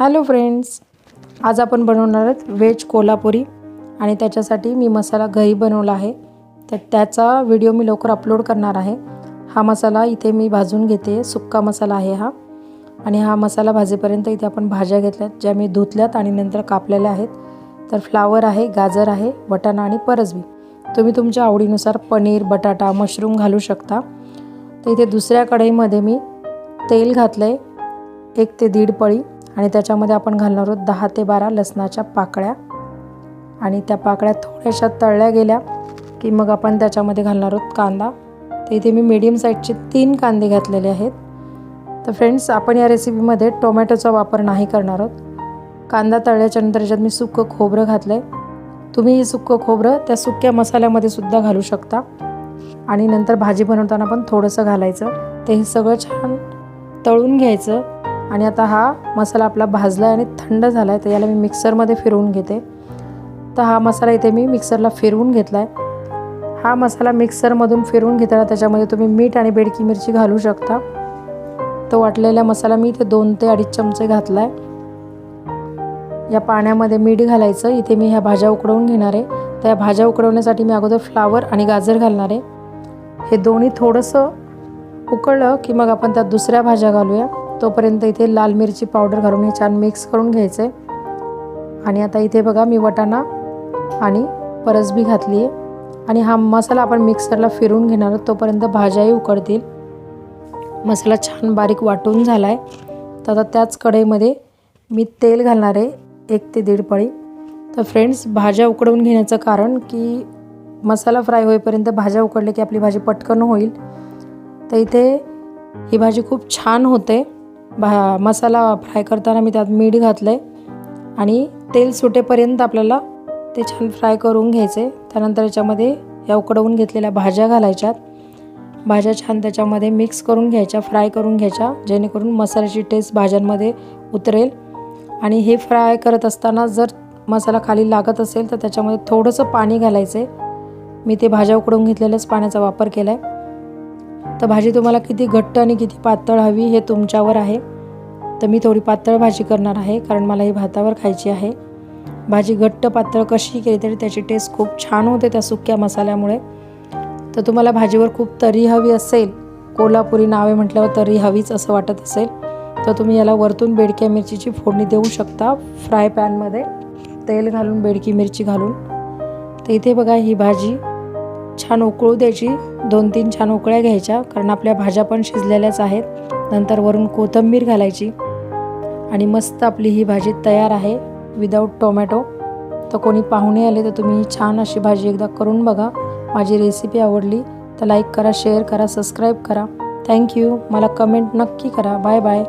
Hello friends आज आपण बनवणार आहोत व्हेज कोल्हापुरी आणि त्याच्यासाठी मी मसाला घरी बनवला आहे. तर त्याचा व्हिडिओ मी लवकर अपलोड करणार आहे. हा मसाला इथे मी भाजून घेते. सुक्का मसाला आहे हा. आणि हा मसाला भाजेपर्यंत इथे आपण भाज्या घेतल्यात ज्या मी धुतल्यात आणि नंतर कापलेल्या आहेत. तर फ्लावर आहे गाजर आहे वटाणा आणि परसबी. तुम्ही तुमच्या आवडीनुसार पनीर बटाटा मशरूम घालू शकता. तर इथे दुसऱ्या कढईमध्ये मी तेल घातलं आहे एक ते दीड पळी. आणि त्याच्यामध्ये आपण घालणार आहोत दहा ते बारा लसणाच्या पाकळ्या. आणि त्या पाकळ्या थोड्याशा तळल्या गेल्या की मग आपण त्याच्यामध्ये घालणार आहोत कांदा. तर इथे मी मीडियम साईजचे तीन कांदे घातलेले आहेत. तर फ्रेंड्स आपण या रेसिपीमध्ये टोमॅटोचा वापर नाही करणार आहोत. कांदा तळल्याच्या नंतर याच्यात मी सुकं खोबरं घातलं आहे तुम्ही हे सुक्कं खोबरं त्या सुक्या मसाल्यामध्ये सुद्धा घालू शकता. आणि नंतर भाजी बनवताना पण थोडंसं घालायचं. ते हे सगळं छान तळून घ्यायचं. आणि आता हा मसाला आपला भाजला आहे आणि थंड झाला आहे तर याला मी मिक्सरमध्ये फिरवून घेते. तर हा मसाला इथे मी मिक्सरला फिरवून घेतला आहे हा मसाला मिक्सरमधून फिरवून घेताना त्याच्यामध्ये तुम्ही मीठ आणि बेडकी मिरची घालू शकता. तो वाटलेला मसाला मी इथे दोन ते अडीच चमचे घातला आहे या पाण्यामध्ये मीठ घालायचं. इथे मी ह्या भाज्या उकडवून घेणार आहे. तर या भाज्या उकडवण्यासाठी मी अगोदर फ्लावर आणि गाजर घालणार आहे. हे दोन्ही थोडंसं उकळलं की मग आपण त्यात दुसऱ्या भाज्या घालूया. तोपर्यंत इथे लाल मिरची पावडर घालून हे छान मिक्स करून घ्यायचं आहे आणि आता इथे बघा मी वटाणा आणि परसबी घातली आहे आणि हा मसाला आपण मिक्सरला फिरून घेणार आहोत तोपर्यंत भाज्याही उकडतील. मसाला छान बारीक वाटून झाला आहे तर आता त्याच कढईमध्ये मी तेल घालणार आहे एक ते दीड पळी. तर फ्रेंड्स भाज्या उकडवून घेण्याचं कारण की मसाला फ्राय होईपर्यंत भाज्या उकडल्या की आपली भाजी पटकन होईल. तर इथे ही भाजी खूप छान होते. भा मसाला फ्राय करताना मी त्यात मीठ घातलं आहे आणि तेल सुटेपर्यंत आपल्याला ते छान फ्राय करून घ्यायचे त्यानंतर याच्यामध्ये या उकडवून घेतलेल्या भाज्या घालायच्यात. भाज्या छान त्याच्यामध्ये मिक्स करून घ्यायच्या फ्राय करून घ्यायच्या जेणेकरून मसाल्याची टेस्ट भाज्यांमध्ये उतरेल. आणि हे फ्राय करत असताना जर मसाला खाली लागत असेल तर त्याच्यामध्ये थोडंसं पाणी घालायचं आहे मी ते भाज्या उकडून घेतलेल्याच पाण्याचा वापर केला आहे तर भाजी तुम्हाला किती घट्ट आणि किती पातळ हवी हे तुमच्यावर आहे. तर मी थोडी पातळ भाजी करणार आहे कारण मला ही भातावर खायची आहे. भाजी घट्ट पातळ कशी केली तरी त्याची टेस्ट खूप छान होते त्या सुक्या मसाल्यामुळे. तर तुम्हाला भाजीवर खूप तरी हवी असेल कोल्हापुरी नावे म्हटल्यावर तरी हवीच असं वाटत असेल तर तुम्ही याला वरतून बेडक्या मिरचीची फोडणी देऊ शकता फ्राय पॅनमध्ये तेल घालून बेडकी मिरची घालून. तर इथे बघा ही भाजी छान उकळू द्यायची. दोन तीन छान उकळ्या घ्यायच्या कारण आपल्या भाज्या पण शिजलेल्याच आहेत. नंतर वरून कोथिंबीर घालायची आणि मस्त आपली ही भाजी तयार आहे विदाऊट टोमॅटो तर कोणी पाहुणे आले तर तुम्ही छान अशी भाजी एकदा करून बघा. माझी रेसिपी आवडली तर लाईक करा शेअर करा सबस्क्राईब करा. थँक्यू मला कमेंट नक्की करा. Bye bye